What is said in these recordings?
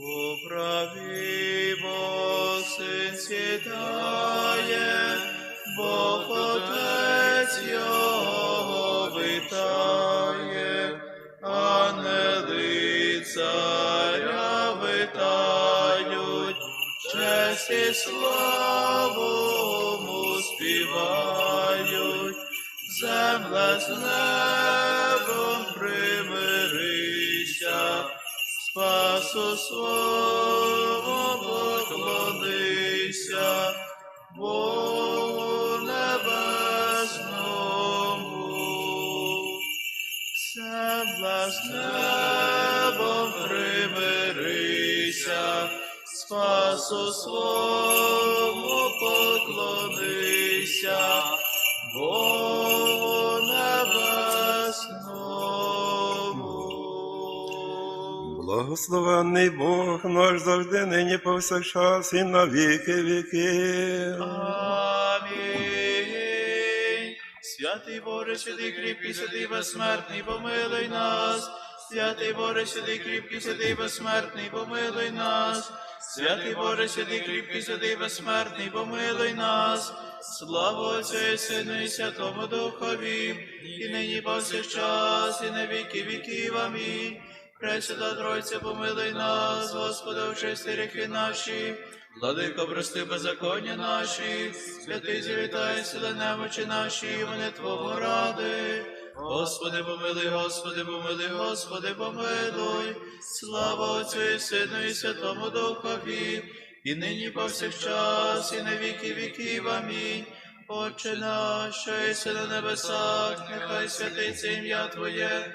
У праві Бог син сідає, Бог Отець його витає, і славу співають, земля з небом Спасу свого поклонися, Богу небесному, земля з небом примирися, спасу свому поклонися, Благословенний Бог наш завжди, нині повсякчас і на віки віки. Амінь. Святий Боже, святий кріпкий, святий безсмертний, помилуй нас. Святий Боже, святий кріпкий, святий безсмертний, помилуй нас. Святий Боже, святий кріпкий, святий безсмертний, помилуй нас. Слава Отцю Сину і Святому Духові, і нині повсякчас, і на віки віків. Амінь. Пресвята Тройця, помилуй нас, Господи, очисти гріхи наші, Владико, прости беззаконня наші, святий завітай сили немочі наші, і вони Твого ради. Господи, помилуй, Господи, помилуй, Господи, помилуй. Слава Отцю і Сину і Святому Духові, і нині повсякчас, і на віки віків. Амінь. Отче наш, що єси на небесах, нехай святиться ім'я Твоє,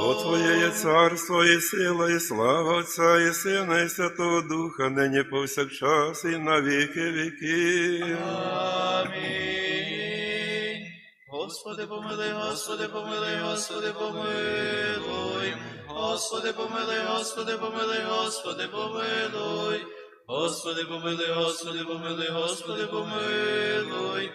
Бо Твоє є царство, і сила, і слава Отця, і Сина, і Святого Духа, нині повсякчас, і на віки віки. Амінь. Господи, помилуй, Господи, помилуй, Господи, помилуй. Господи, помилуй, Господи, помилуй, Господи, помилуй. Господи, помилуй, Господи, помилуй, Господи, помилуй.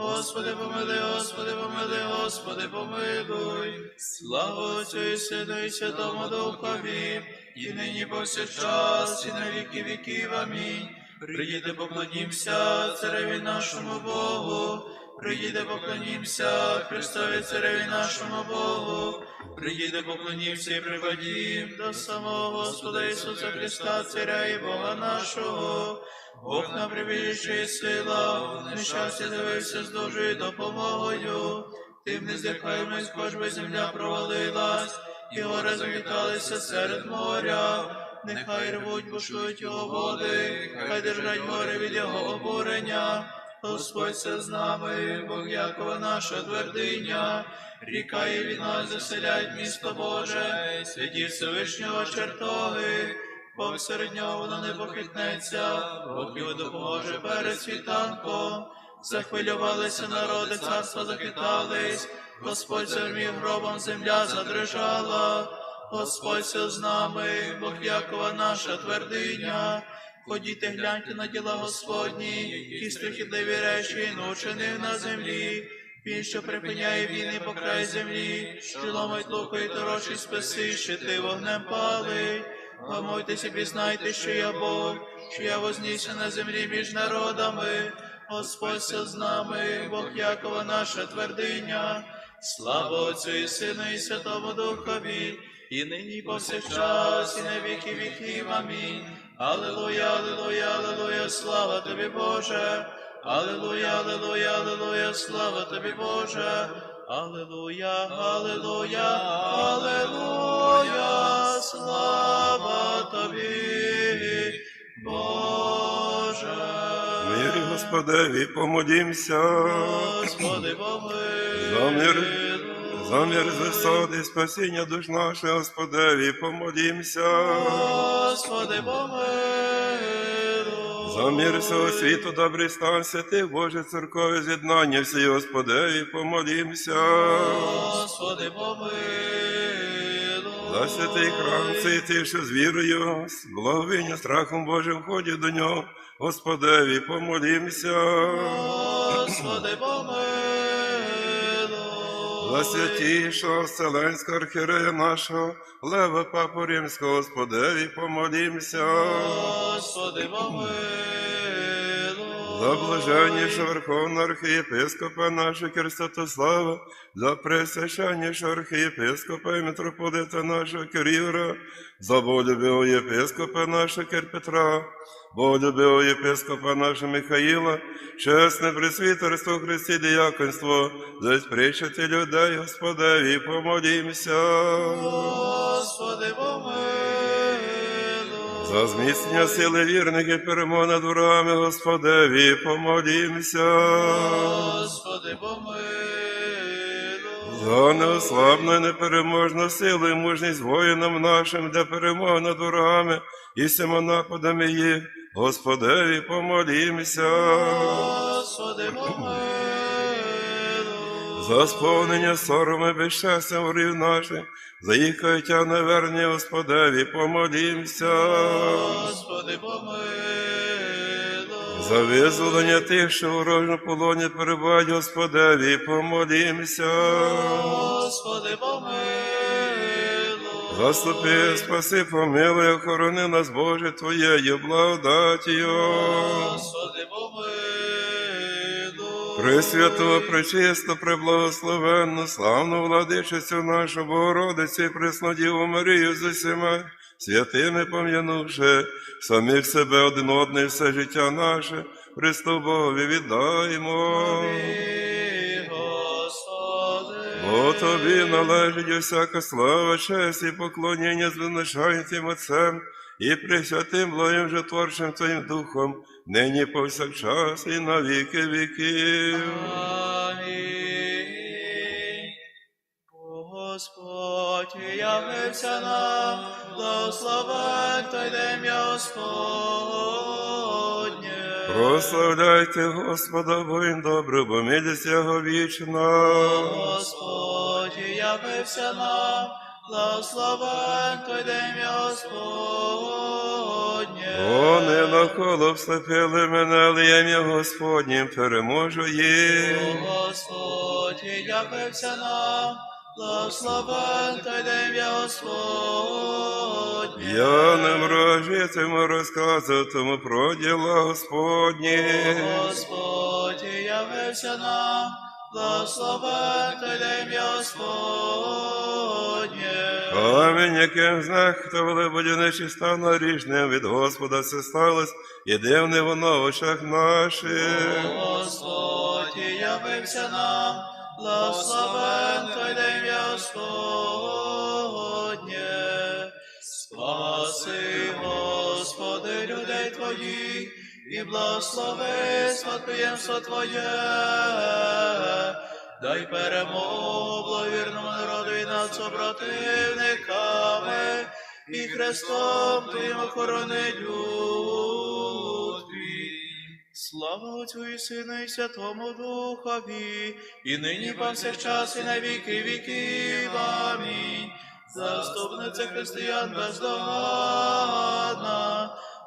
Господи, помилуй, Господи, помилуй, Господи, помилуй. Слава Отцю і Сину і Святому Духові, і нині повсякчас, і на віки віків. Амінь. Приїде, поклонімся цареві нашому Богу. Приїде, поклонімся Христові цареві нашому Богу. Приїде, поклонімся і припадім до самого Господа Ісуса Христа, Царя і Бога нашого. Бог нам прибіжище сила, нещастя дивився з Божою допомогою. Тим не здихаємось, хоч би земля провалилась, і гори завіталися серед моря. Нехай рвуть, бушують його води, хай держать гори від його обурення. Господь все з нами, Бог Якова наша твердиня, ріка і від нас заселяють місто Боже, святі Всевишнього чертоги, Бог серед нього не похитнеться, Бог його допоможе перед світанком. захвилювалися народи, царства захитались, Господь зармів гробом, земля задрижала, Господь все з нами, Бог Якова наша твердиня. Ходіте, гляньте на діла Господні, які страхітливі речі він учинив на землі. Він, що припиняє війни по край землі, що ломить луко і торочить списи, щити вогнем палить. Гамуйтеся, і пізнайте, що я Бог, що я вознісся на землі між народами. Господь з нами, Бог Якова наша твердиня. Слава Отцю і Сину, і Святому Духові, і нині, і повсякчас, і на віки віків. Амінь. Аллилуйя, аллилуйя, аллилуйя, слава тобі, Боже. Аллилуйя, аллилуйя, аллилуйя, слава тобі, Боже. Аллилуйя, аллилуйя, аллилуйя, слава тобі, Боже. Мир Господеві, помолімся. Господи, За мир, помилуй. за мир з висоти, спасіння душ наших, Господеві, помолімся. Господи, помилуй. За мир всього світу, добрий стан, святих Боже, церкові з'єднання всі, Господеві, помолімся. Господи, помилуй. За святий храм, цей ти, що з вірою, з благовіння, страхом Божим входять до нього, Господеві, помолімся. Господи, помилуй. Святішого Вселенського архірея нашого, Лева Папу Римського, Господеві, помолімся. Господи, помилуй. За блаженнішого Верховного архієпископа нашого Кирстатослава, за пресвященнішого архієпископа і митрополита нашого Кирюра, за болюбивого єпископа нашого Кир Петра, болюбивого єпископа нашого Михаїла, чесне пресвітерство Христі діяконство, за спричати людей, Господеві, помолімся. За зміцнення сили вірних і перемог над ворогами, Господеві, помолімся. Господи, помилуй. За неослабну і непереможну силу і мужність воїнам нашим, де перемога над ворогами і всіма нападами їх, Господеві, помолімся. Господи, помилуй. За сповнення сорому і безщастя ворів наших, за їх каяття неверні, Господеві, помолімся. Господи, помилуй. За визволення тих, що в ворожому полоні перебувають, Господеві, помолімся. Господи, помилуй. Заступи, спаси, помилуй, охорони нас, Боже, Твоєю благодатію. Господи, помилуй. Пресвятого, пречисто, преблагословенну, славну владичицю нашу Богородицю і Преснодіву Марію з усіма святими пом'янувши самих себе один одне все життя наше, Христу Богові віддаємо. Бо тобі належить усяка слава, честь і поклоніння звиношають тим Отцем і присвятим благим житворчим Твоїм Духом, нині повсякчас і на віки віків. Амінь. Господь явився нам, благословен той день Господнє. Прославляйте Господа, бо Він добрий, бо милість Його вічна. Господь явився нам, благословен той день Господнє. Вони навколо вступили мене, але я Господнім переможу їх. Господь явився нам, благословен той день Господнє. Я не мрожитиму розказуватиму про діла Господні. Господь явився нам, благословен той день Господнє. Камінь, яким знехтували будівничі став наріжним від Господа це сталось, і дивне воно в очах наших. Господь явився нам, благословен той день Господнє. Спаси, Господи, людей Твоїх, і благослови спадкоємство Твоє. Дай перемогу благовірному народу і над супротивниками, і Христом Твоїм охорони люд твій. Слава Отцю і Сину і Святому Духові, і нині повсякчас і на віки віків. Амінь. Заступниця християн бездоганна,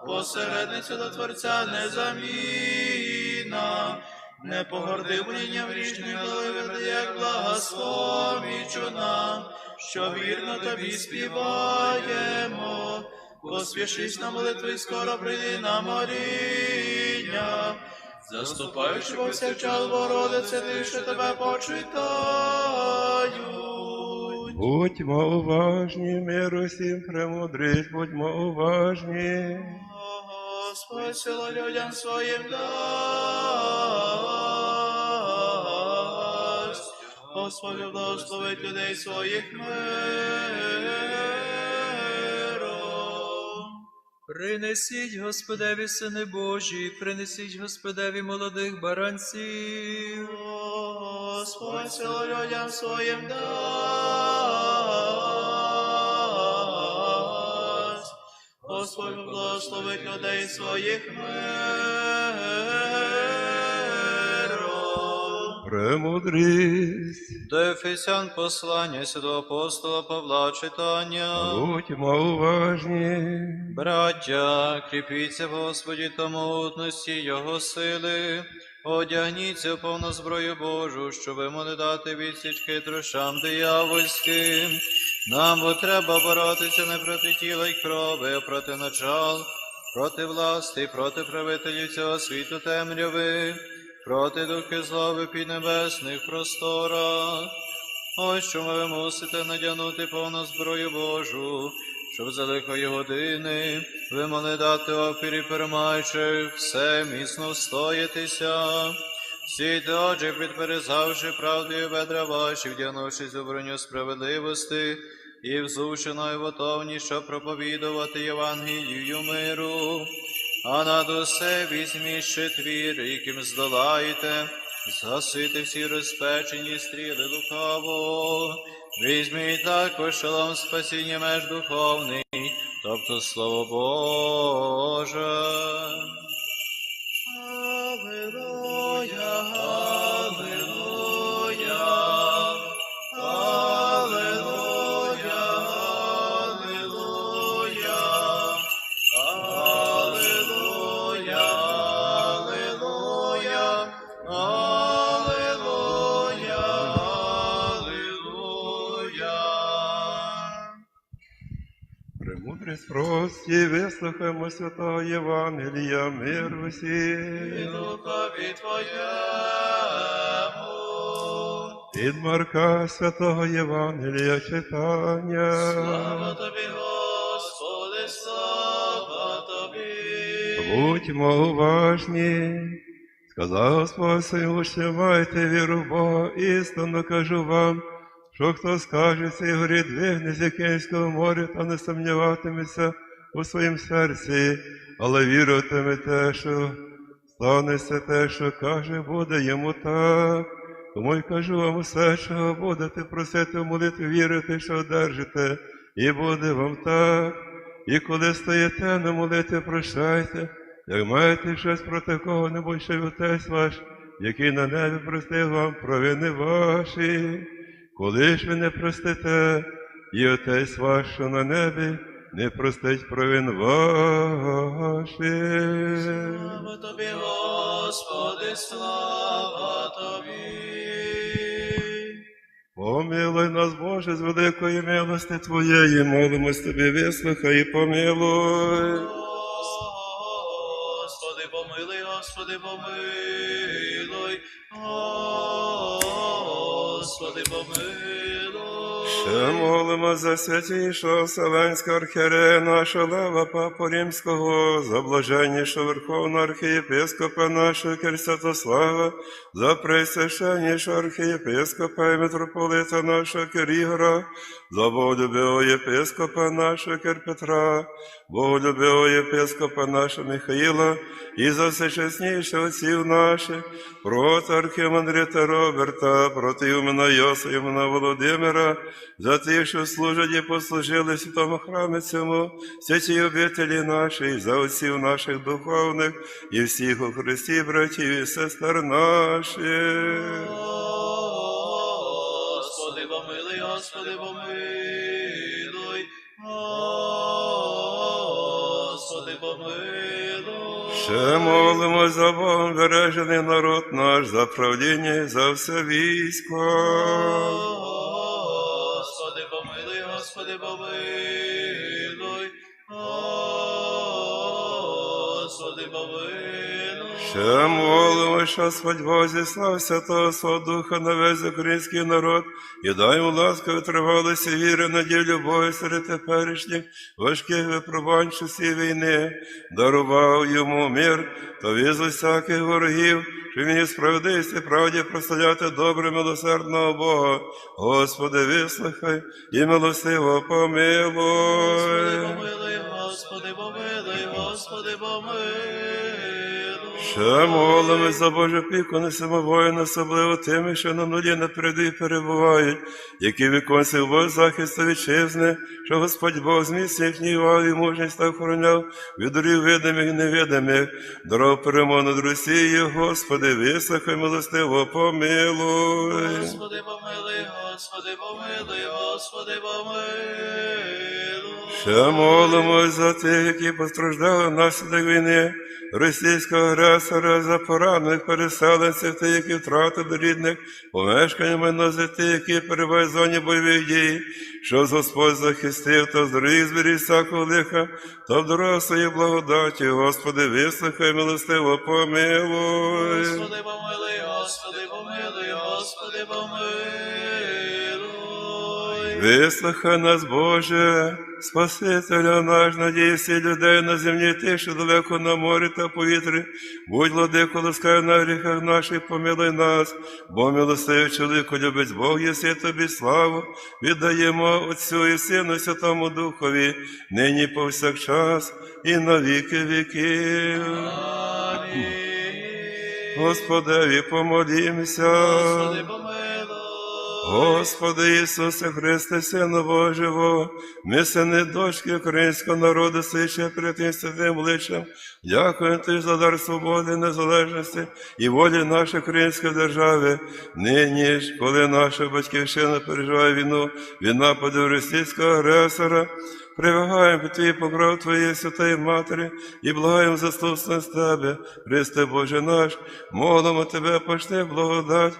посередниця до Творця незамінна, не погорди млінням але веде, як благословічу нам, що вірно тобі співаємо. Поспішись на молитву і скоро прийди на моління. Заступаючи повсякчас, Богородице, ти, що тебе почитають. Будьмо уважні, миру всім премудрість, будьмо уважні. Господь сила людям своїм дасть. Господь благословить людей своїх миром. Принесіть Господеві сини Божі, принесіть Господеві молодих баранців. Господь сила людям своїм дасть. Господь благословить людей своїх миром. Премудрість, До Ефесян послання святого апостола Павла читання. будьмо уважні. Браття, кріпіться в Господі та могутності Його сили, одягніться в повну зброю Божу, щоб ви могли дати відсіч хитрощам диявольським. Нам бо треба боротися не проти тіла й крови, а проти начал, проти власти, проти правителів цього світу темряви, проти духи злоби під небесних просторах. Ось що ви мусите надягнути повну зброю Божу, щоб за лихої години ви могли дати опірі перемаючи все міцно встоятися. Сійте, отже, підперезавши правдою бедра ваші, вдягнувшись у броню справедливості, і взувши готовні, щоб проповідувати Євангелію миру. А над усе візьміть щитвір, яким здолаєте, згасити всі розпечені стріли лукаво. Візьміть також шолом спасіння меж духовний, тобто Слово Боже. Премудрість прості, вислухаймо святого Євангелія, мир І усім. духові Твоєму. Від Марка святого Євангелія Слава тобі, Господи, слава тобі. Будьмо уважні. Сказав Господь учням, майте віру в Бога, істинно кажу вам, що хто скаже цей горі двигне з моря, та не сумніватиметься у своїм серці, але віритиме те, що станеться те, що каже, буде йому так. Тому й кажу вам усе, чого будете просити в молитві, вірити, що одержите, і буде вам так. І коли стоїте на молитві, прощайте, як маєте щось проти кого-небудь, що отець ваш, який на небі простив вам провини ваші. Коли ж ви не простите, і отець ваш, що на небі, не простить провин ваших. Слава тобі, Господи, слава тобі. Помилуй нас, Боже, з великої милости Твоєї, молимось Тобі, вислухай і помилуй. Господи, помилуй, Господи, помилуй. Господи, помилуй. Ще молимо за святішого Вселенського архієрея нашого Лева Папу Римського, за блаженнішого Верховного архієпископа нашого Кир Святослава, за пресвященнішого архієпископа і митрополита нашого Кир Ігора, за боголюбивого єпископа нашого Кир Петра, боголюбивого єпископа нашого Михаїла, і за всечесніше отців наших, проти архімандрита Роберта, проти Імена Йоса, Імена Володимира, за тих, що служать і послужили святому храмі цьому, святі обителі наші, за отців наших духовних і всіх у Христі, братів і сестер наших. Господи, помилуй, Господи, помилуй. Господи, помилуй. Ще молимо за Богом бережений народ наш, за правління і за все військо. Ще молимо, що Господь зіслав Святого Свого Духа на весь український народ і дай йому ласку витривалися віри, надію, любові серед теперішніх важких випробувань часів війни, дарував йому мир та візу всяких ворогів, що він і справедливість і правді прославляти добре милосердного Бога. Господи, вислухай і милостиво Господи, помилуй. помилуй, Господи, помилуй, Господи, помилуй. Ще молимось за Божу піку, несемо воїн, особливо тими, що на нулі на передовій перебувають, які виконують в захисту вітчизни, що Господь Бог зміцнює їхній вал і мужність та охороняв від дорів видимих і невидимих, дорог перемог над Росією, Господи, вислухай милостиво, помилуй. Господи, помилуй, Господи, помилуй, Господи, помилуй. Ще молимось за тих, які постраждали внаслідок війни, російського агресора, за поранених переселенців, тих, які втратили рідних, помешкання майно за тих, які перебувають в зоні бойових дій, що Господь захистив та здоров'я зберіг всякого лиха, та в дорогу своїй благодаті, Господи, вислухай, милостиво, помилуй. Господи, помилуй, Господи, помилуй, Господи, помилуй. Вислухай нас, Боже, Спасителя наш, надій всіх людей на землі, тих, що далеко на морі та повітрі. Будь владико, ласкай на гріхах наших, помилуй нас, бо милостивий чоловіку любить Бог, єси тобі славу, віддаємо Отцю і Сину, Святому Духові, нині повсякчас і на віки віків. Господеві помолімся. Господи, помилуй. Господи Ісусе Христе, Сину Божого, ми сини дочки українського народу, свідче притим Тим святим личем, дякую Ти за дар свободи, незалежності і волі нашої української держави. Нині ж, коли наша батьківщина переживає війну від нападів російського агресора, Привагаємо під Твій покров Твоєї святої Матері і благаємо заступство з Тебе, Христе Боже наш, молимо Тебе, пошли благодать,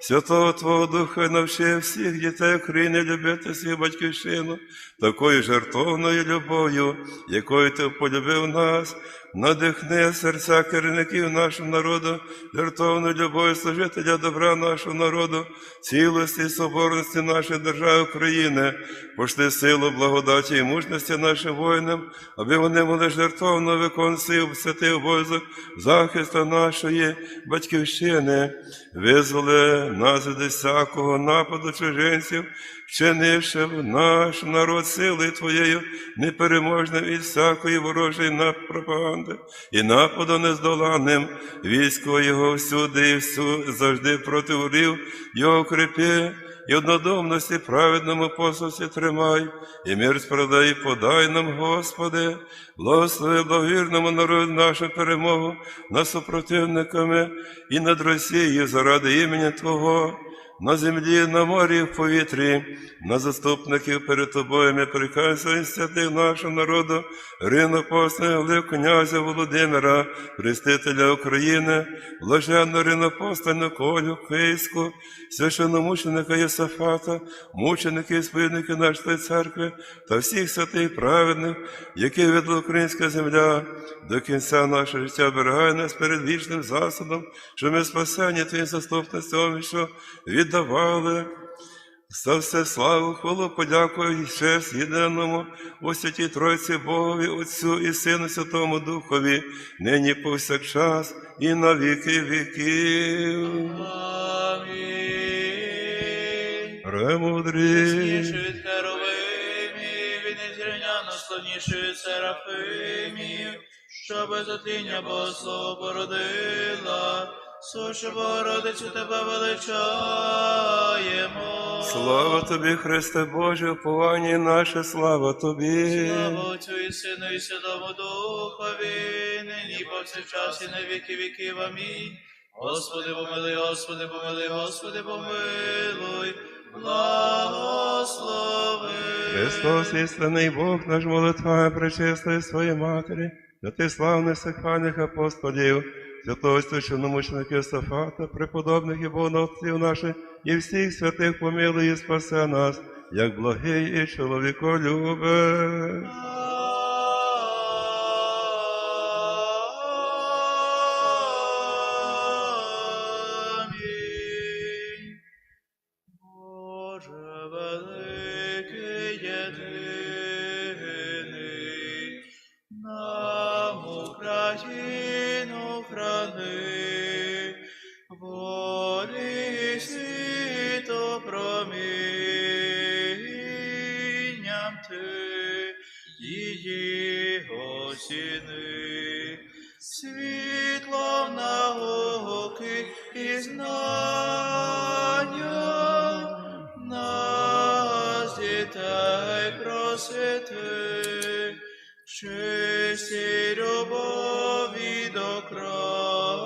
Святого Твого Духа навчи всіх дітей України любити свою батьківщину, такою жертовною любов'ю, якою Ти полюбив нас, надихни серця керівників нашого народу, жертовною любов'ю служителя добра нашого народу, цілості і соборності нашої держави України, пошли силу, благодаті і мужності нашим воїнам, аби вони могли жертовно виконувати святий обов'язок захисту нашої батьківщини, визволи нас від всякого нападу чужинців, вчинивши в наш народ силою Твоєю непереможним від всякої ворожої на- пропаганди і нападу нездоланним, військо його всюди і всю завжди проти ворів, його крепи, і однодомності праведному послусі тримай, і мир справдай подай нам, Господи, благослови благовірному народу нашу перемогу над супротивниками і над Росією заради імені Твого. На землі, на морі, в повітрі, на заступників перед тобою ми прикаємо святих нашого народу, Рину Апостолів, князя Володимира, Хрестителя України, блаженну ринопостольну Колю Київську, священномученика Єсафата, мученики і сповідники нашої церкви та всіх святих праведних, які видала українська земля, до кінця нашого життя оберігай нас перед вічним засудом, що ми спасені Твоїм заступництвом, що віддавали. За все славу, хвалу, подяку і честь єдиному у святій Тройці Богові, Отцю і Сину Святому Духові, нині повсякчас і на віки віків. Амінь. Премудрі. Від херовимів, і незрівняно славніше від серафимів, що без отління породила, Сушу Богородицю тебе величаємо. Слава тобі, Христе Боже, уповання наше, слава тобі. Слава Отцю і Сину і Святому Духові, нині повсякчас і на віки віків. Амінь. Господи, помилуй, Господи, помилуй, Господи, помилуй, благослови. Христос, істинний Бог наш молитва пречистої своєї матері, до ти славних сихальних апостолів, святого священномученика Сафата, преподобних і богоносців наших, і всіх святих помилуй і спасе нас, як благий і чоловіколюбець. Її осіни, світлом науки і знання нас дітей просити, чисті любові до краю,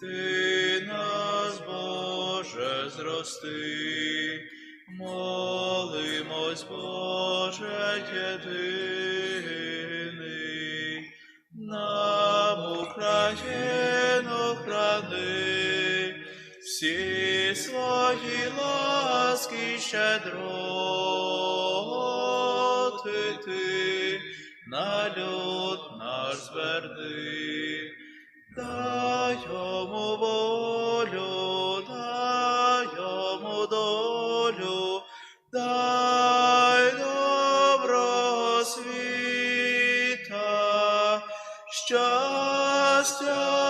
ти нас, Боже, зрости, Боже, єдиний, нам Україну храни, всі свої ласки щедроти ти на люд наш зверни. Дай йому волю, show.